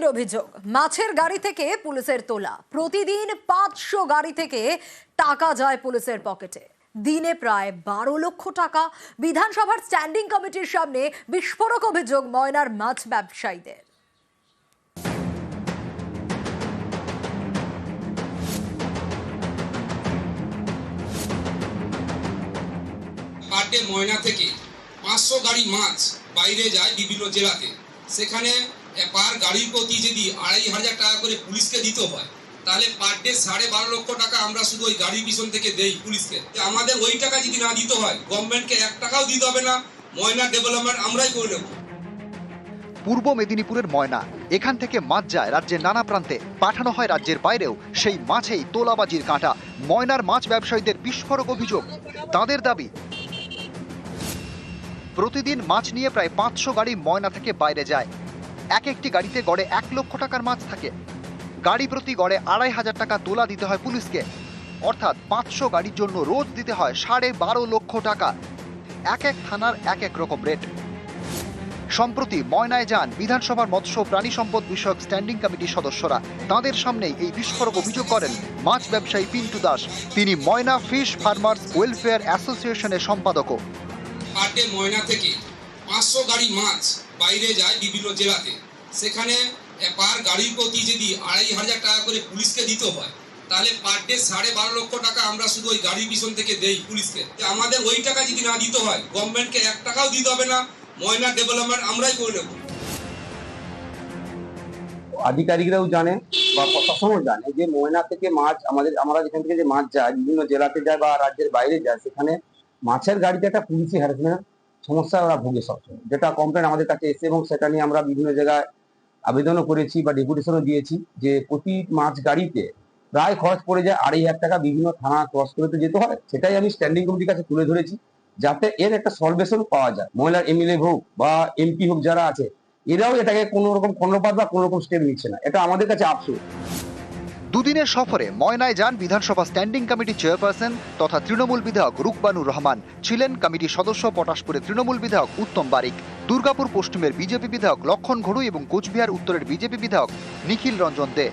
দুর্নীতির অভিযোগ, মাছের গাড়ি থেকে পুলিশের তোলা। প্রতিদিন পাঁচশো গাড়ি থেকে টাকা যায় পুলিশের পকেটে। দিনে প্রায় বারো লক্ষ টাকা। বিধানসভার স্ট্যান্ডিং কমিটির সামনে বিস্ফোরক অভিযোগ ময়নার মাছ ব্যবসায়ীদের। ময়না থেকে। পাঁচশো গাড়ি মাছ বাইরে যায় বিভিন্ন জেলাতে। সেখানে পার গাড়ির প্রতি যদি আড়াই হাজার টাকা করে পুলিশকে দিতে হয়, তাহলে পার ডে সাড়ে বারো লক্ষ টাকা আমরা শুধু ওই গাড়ির পিছন থেকে দেই পুলিশকে। আমাদের ওই টাকা যদি না দিতে হয় গভর্নমেন্টকে এক টাকাও দিতে হবে না, ময়না ডেভেলপমেন্ট আমরাই করে নেব। পূর্ব মেদিনীপুরের ময়না, এখান থেকে মাছ যায় রাজ্যের নানা প্রান্তে পাঠানো হয় রাজ্যের বাইরেও সেই মাছেই তোলাবাজির কাঁটা। ময়নার মাছ ব্যবসায়ীদের বিস্ফোরক অভিযোগ, তাদের দাবি, প্রতিদিন মাছ নিয়ে প্রায় পাঁচশো গাড়ি ময়না থেকে বাইরে যায়। এক একটি গাড়িতে গড়ে এক লক্ষ টাকার মাছ থাকে। গাড়ি প্রতি গড়ে আড়াই হাজার টাকা তোলা দিতে হয় পুলিশকে। অর্থাৎ পাঁচশো গাড়ির জন্য রোজ দিতে হয় সাড়ে বারো লক্ষ টাকা। এক এক থানার এক এক রকম রেট। সম্প্রতি ময়নায় যান বিধানসভার মৎস্য প্রাণী সম্পদ বিষয়ক স্ট্যান্ডিং কমিটির সদস্যরা। তাদের সামনেই এই বিস্ফোরক অভিযোগ করেন মাছ ব্যবসায়ী পিন্টু দাস। তিনি ময়না ফিশ ফার্মার্স ওয়েলফেয়ার অ্যাসোসিয়েশনের সম্পাদকও। ময়না থেকে পাঁচশো গাড়ি মাছ বাইরে যায় বিভিন্ন জেলাতে। সেখানে পার গাড়ির প্রতি যদি আড়াই হাজার টাকা করে পুলিশকে দিতে হয়, তাহলে পার ডে সাড়ে বারো লক্ষ টাকা আমরা শুধু ওই গাড়ির পিছন থেকে দেই পুলিশকে। আমাদের ওই টাকা যদি না দিতে হয় গভর্নমেন্টকে এক টাকাও দিতে হবে না, ময়না ডেভেলপমেন্ট আমরাই করে নেব। আধিকারিকরাও জানে বা প্রশাসনও জানে যে ময়না থেকে মাছ আমাদের, আমরা যেখান থেকে যে মাছ যায়, বিভিন্ন জেলাতে যায় বা রাজ্যের বাইরে যায়, সেখানে মাছের গাড়িতে একটা পুলিশি হ্যারাসমেন্ট সমস্যা ওরা ভুগে সবসময়। যেটা কমপ্লেন আমাদের কাছে এসে এবং সেটা নিয়ে আমরা বিভিন্ন জায়গায় আবেদনও করেছি বা ডেপুটেশনও দিয়েছি যে প্রতি মাছ গাড়িতে প্রায় খরচ পড়ে যায় আড়াই হাজার টাকা বিভিন্ন থানা ক্রস করে তো যেতে হয়। সেটাই আমি স্ট্যান্ডিং কমিটির কাছে তুলে ধরেছি যাতে এর একটা সলভেশন পাওয়া যায়। মহিলার এমএলএ হোক বা এমপি হোক যারা আছে, এরাও এটাকে কোনো রকম কর্ণপাত বা কোনো রকম স্টেপ নিচ্ছে না। এটা আমাদের কাছে আফসোস দুদিনের সফরে ময়নায় যান বিধানসভা স্ট্যান্ডিং কমিটির চেয়ারপারসন তথা তৃণমূল বিধায়ক রুকবানুর রহমান। ছিলেন কমিটির সদস্য পটাশপুরের তৃণমূল বিধায়ক উত্তম বারিক। দুর্গাপুর পশ্চিমের বিজেপি বিধায়ক লক্ষণ ঘড়ু এবং কোচবিহার উত্তরের বিজেপি বিধায়ক নিখিল রঞ্জন দে।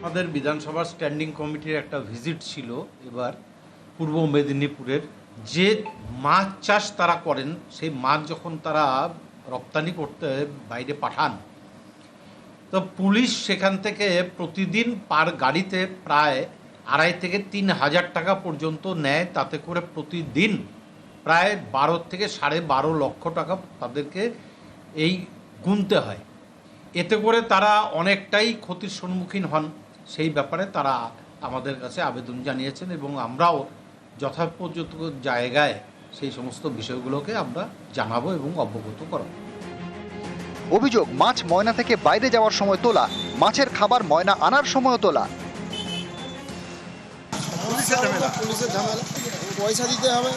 আমাদের বিধানসভার স্ট্যান্ডিং কমিটির একটা ভিজিট ছিল এবার পূর্ব মেদিনীপুরের। যে মাছ চাষ তারা করেন, সেই মাছ যখন তারা রপ্তানি করতে বাইরে পাঠান তো পুলিশ সেখান থেকে প্রতিদিন পার গাড়িতে প্রায় আড়াই থেকে তিন হাজার টাকা পর্যন্ত নেয়। তাতে করে প্রতিদিন প্রায় বারো থেকে সাড়ে বারো লক্ষ টাকা তাদেরকে এই গুনতে হয়। এতে করে তারা অনেকটাই ক্ষতির সম্মুখীন হন। সেই ব্যাপারে তারা আমাদের কাছে আবেদন জানিয়েছেন এবং আমরাও যথাপর্যন্ত জায়গায় সেই সমস্ত বিষয়গুলোকে আমরা জানাব এবং অবগত করাবো। অভিযোগ মাছ ময়না থেকে বাইরে যাওয়ার সময় তোলা মাছের খাবার ময়না আনার সময় তোলা। পুলিশের ঝামেলা। পয়সা দিতে হবে।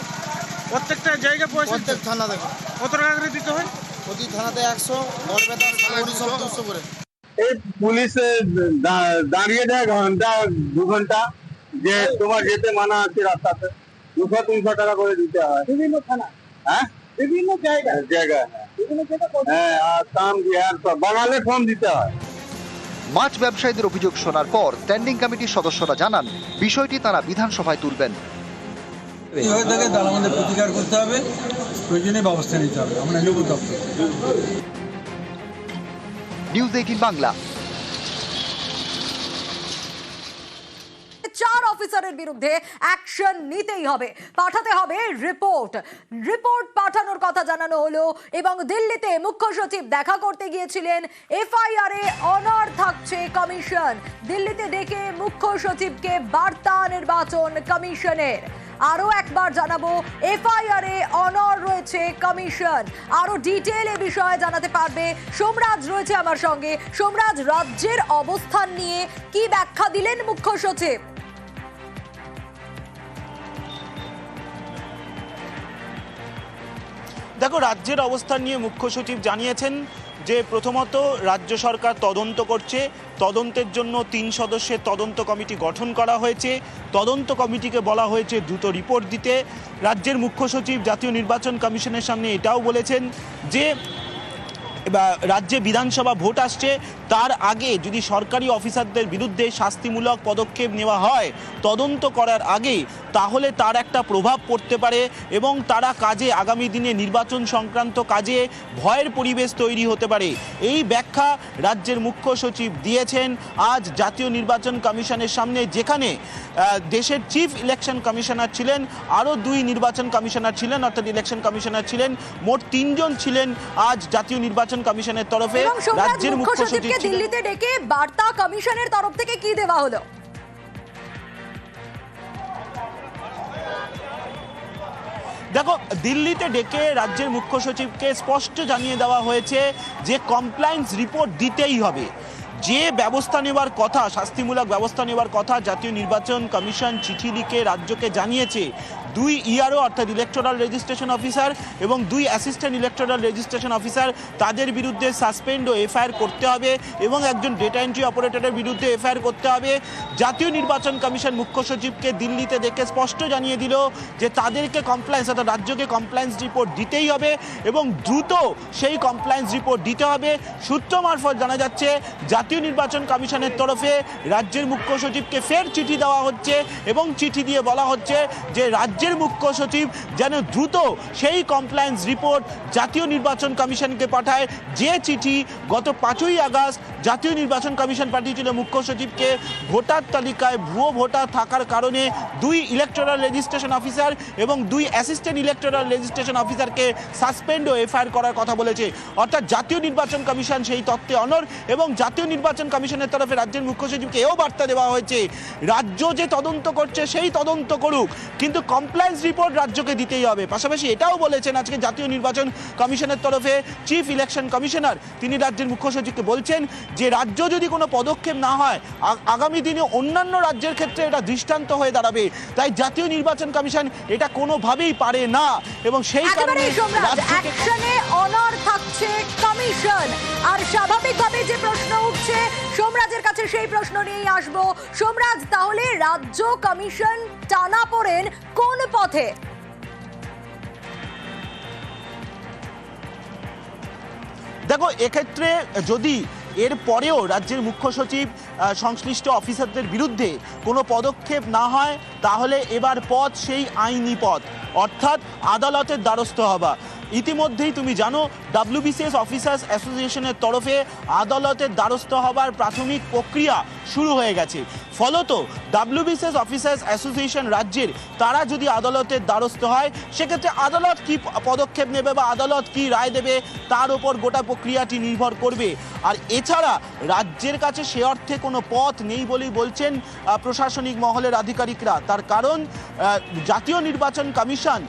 প্রত্যেকটা জায়গায় পয়সা প্রত্যেক থানা থেকে কত টাকা করে দিতে হয়? প্রতি থানাতে একশো বরপেটা সাগরি সব দুশো করে। এই পুলিশ দাঁড়িয়ে দেয় ঘণ্টা দু ঘণ্টা যে তোমার যেতে মানা আছে রাস্তাতে। দুশো তিনশো টাকা করে দিতে হয়। বিভিন্ন থানা। হ্যাঁ? বিভিন্ন জায়গা জায়গায় জায়গা হ্যাঁ আর ফর্ম দিতে হয় মাছ ব্যবসায়ীদের অভিযোগ শোনার পর স্ট্যান্ডিং কমিটির সদস্যরা জানান বিষয়টি তারা বিধানসভায় তুলবেন। তার আমাদের প্রতিকার করতে হবে প্রয়োজনীয় ব্যবস্থা নিতে হবে আমরা নেব দপ্তর। News eighteen Bangla. অফিসারের বিরুদ্ধে অ্যাকশন নিতেই হবে। পাঠাতে হবে রিপোর্ট। রিপোর্ট পাঠানোর কথা জানানো হলো এবং দিল্লিতে মুখ্য সচিব দেখা করতে গিয়েছিলেন। এফআইআর এ অনার থাকছে কমিশন। দিল্লিতে ডেকে মুখ্য সচিবকে বার্তা নির্বাচন কমিশনের। আরও একবার জানাব, এফআইআর এ অনর রয়েছে কমিশন। আরও ডিটেল এ বিষয়ে জানাতে পারবে সোমরাজ রয়েছে আমার সঙ্গে। সোমরাজ, রাজ্যের অবস্থান নিয়ে কি ব্যাখ্যা দিলেন মুখ্য সচিব? দেখো, রাজ্যের অবস্থান নিয়ে মুখ্য সচিব জানিয়েছেন যে প্রথমত রাজ্য সরকার তদন্ত করছে। তদন্তের জন্য তিন সদস্যের তদন্ত কমিটি গঠন করা হয়েছে। তদন্ত কমিটিকে বলা হয়েছে দ্রুত রিপোর্ট দিতে। রাজ্যের মুখ্য সচিব, জাতীয় নির্বাচন কমিশনের সামনে এটাও বলেছেন যে রাজ্যে বিধানসভা ভোট আসছে। তার আগে যদি সরকারি অফিসারদের বিরুদ্ধে শাস্তিমূলক পদক্ষেপ নেওয়া হয়, তদন্ত করার আগে তাহলে তার একটা প্রভাব পড়তে পারে এবং তারা কাজে আগামী দিনে নির্বাচন সংক্রান্ত কাজে ভয়ের পরিবেশ তৈরি হতে পারে। এই ব্যাখ্যা রাজ্যের মুখ্য সচিব দিয়েছেন আজ জাতীয় নির্বাচন কমিশনের সামনে যেখানে দেশের চিফ ইলেকশন কমিশনার ছিলেন আরও দুই নির্বাচন কমিশনার ছিলেন অর্থাৎ ইলেকশন কমিশনার ছিলেন মোট তিনজন ছিলেন আজ জাতীয় নির্বাচন কমিশনের তরফে। রাজ্যের মুখ্য মুখ্য সচিব সচিবকে দিল্লিতে ডেকে বার্তা কমিশনের তরফ থেকে কি দেওয়া হলো? দেখো, দিল্লিতে ডেকে রাজ্যের মুখ্য সচিবকে স্পষ্ট জানিয়ে দেওয়া হয়েছে যে কমপ্লায়েন্স রিপোর্ট দিতেই হবে। যে ব্যবস্থা নেওয়ার কথা, শাস্তিমূলক ব্যবস্থা নেওয়ার কথা জাতীয় নির্বাচন কমিশন চিঠি লিখে রাজ্যকে জানিয়েছে দুই ইআরও অর্থাৎ ইলেকটোরাল রেজিস্ট্রেশন অফিসার এবং দুই অ্যাসিস্ট্যান্ট ইলেকটোরাল রেজিস্ট্রেশন অফিসার তাদের বিরুদ্ধে সাসপেন্ড ও এফআইআর করতে হবে এবং একজন ডেটা এন্ট্রি অপারেটরের বিরুদ্ধে এফআইআর করতে হবে। জাতীয় নির্বাচন কমিশন মুখ্য সচিবকে দিল্লিতে দেখে স্পষ্ট জানিয়ে দিল যে তাদেরকে কমপ্লায়েন্স অর্থাৎ রাজ্যকে কমপ্লায়েন্স রিপোর্ট দিতেই হবে এবং দ্রুত সেই কমপ্লায়েন্স রিপোর্ট দিতে হবে। সূত্র মারফত জানা যাচ্ছে, জাতীয় নির্বাচন কমিশনের তরফে রাজ্যের মুখ্য সচিবকে ফের চিঠি দেওয়া হচ্ছে এবং চিঠি দিয়ে বলা হচ্ছে যে রাজ্যের মুখ্য সচিব যেন দ্রুত সেই কমপ্লায়েন্স রিপোর্ট জাতীয় নির্বাচন কমিশনকে পাঠায়। যে চিঠি গত পাঁচই আগস্ট জাতীয় নির্বাচন কমিশন পাঠিয়েছিল মুখ্য সচিবকে ভোটার তালিকায় ভুয়ো ভোটার থাকার কারণে দুই ইলেকটোরাল রেজিস্ট্রেশন অফিসার এবং দুই অ্যাসিস্ট্যান্ট ইলেকটোরাল রেজিস্ট্রেশন অফিসারকে সাসপেন্ড ও এফআইআর করার কথা বলেছে। অর্থাৎ জাতীয় নির্বাচন কমিশন সেই তত্ত্বে অনর এবং জাতীয় নির্বাচন কমিশনের তরফে রাজ্যের মুখ্য সচিবকে এও বার্তা দেওয়া হয়েছে। রাজ্য যে তদন্ত করছে সেই তদন্ত করুক, কিন্তু কমপ্লায়েন্স রিপোর্ট রাজ্যকে দিতেই হবে। পাশাপাশি এটাও বলেছেন আজকে জাতীয় নির্বাচন কমিশনের তরফে চিফ ইলেকশন কমিশনার তিনি রাজ্যের মুখ্য সচিবকে বলছেন যে রাজ্য যদি কোনো পদক্ষেপ না হয় আগামী দিনে অন্যান্য রাজ্যের ক্ষেত্রে এটা দৃষ্টান্ত হয়ে দাঁড়াবে। তাই জাতীয় নির্বাচন কমিশন এটা কোনোভাবেই পারে না এবং সেই কারণে অনার থাকছে কমিশন। আর স্বাভাবিকভাবে যে প্রশ্ন উঠছে সোমরাজের কাছে সেই প্রশ্ন নিয়েই আসব। সোমরাজ তাহলে রাজ্য কমিশন টানা পড়েন কোন পথে? দেখো এক্ষেত্রে যদি এর পরেও রাজ্যের মুখ্য সচিব সংশ্লিষ্ট অফিসারদের বিরুদ্ধে কোনো পদক্ষেপ না হয়, তাহলে এবার পথ সেই আইনি পথ। অর্থাৎ আদালতের দ্বারস্থ হবা ইতিমধ্যেই তুমি জানো, ডাব্লিউবিসিএস অফিসার্স অ্যাসোসিয়েশনের তরফে আদালতের দ্বারস্থ হবার প্রাথমিক প্রক্রিয়া শুরু হয়ে গেছে। ফলত ডাব্লিউবিসিএস অফিসার্স অ্যাসোসিয়েশন রাজ্যের, তারা যদি আদালতের দ্বারস্থ হয়, সেক্ষেত্রে আদালত কি পদক্ষেপ নেবে বা আদালত কি রায় দেবে, তার উপর গোটা প্রক্রিয়াটি নির্ভর করবে। আর এছাড়া রাজ্যের কাছে সে অর্থে কোনো পথ নেই বলেই বলছেন প্রশাসনিক মহলের আধিকারিকরা। তার কারণ জাতীয় নির্বাচন কমিশন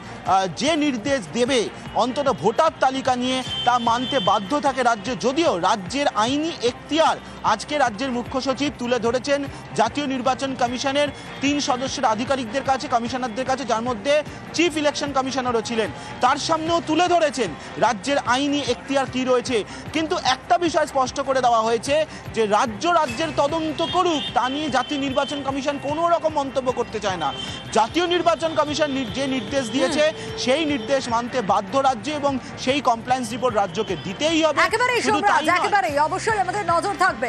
যে নির্দেশ দেবে, অন্তত ভোটার তালিকা নিয়ে তা মানতে বাধ্য থাকে রাজ্য। যদিও রাজ্যের আইনি এখতিয়ার আজকে রাজ্যের মুখ্য সচিব তুলে ধরেছেন, জাতীয় নির্বাচন কমিশনের তিন সদস্যের আধিকারিকদের কাছে কমিশনারদের কাছে যার মধ্যে চিফ ইলেকশন কমিশনারও ছিলেন। তার সামনেও তুলে ধরেছেন রাজ্যের আইনি এখতিয়ার কি রয়েছে। কিন্তু একটা বিষয় স্পষ্ট করে দেওয়া হয়েছে যে রাজ্য রাজ্যের তদন্ত করুক তা নিয়ে জাতীয় নির্বাচন কমিশন কোনো রকম মন্তব্য করতে চায় না। জাতীয় নির্বাচন কমিশন যে নির্দেশ দিয়েছে সেই নির্দেশ মানতে বাধ্য রাজ্য এবং সেই কমপ্লায়েন্স রিপোর্ট রাজ্যকে দিতেই হবে। একেবারেই অবশ্যই আমাদের নজর থাকবে।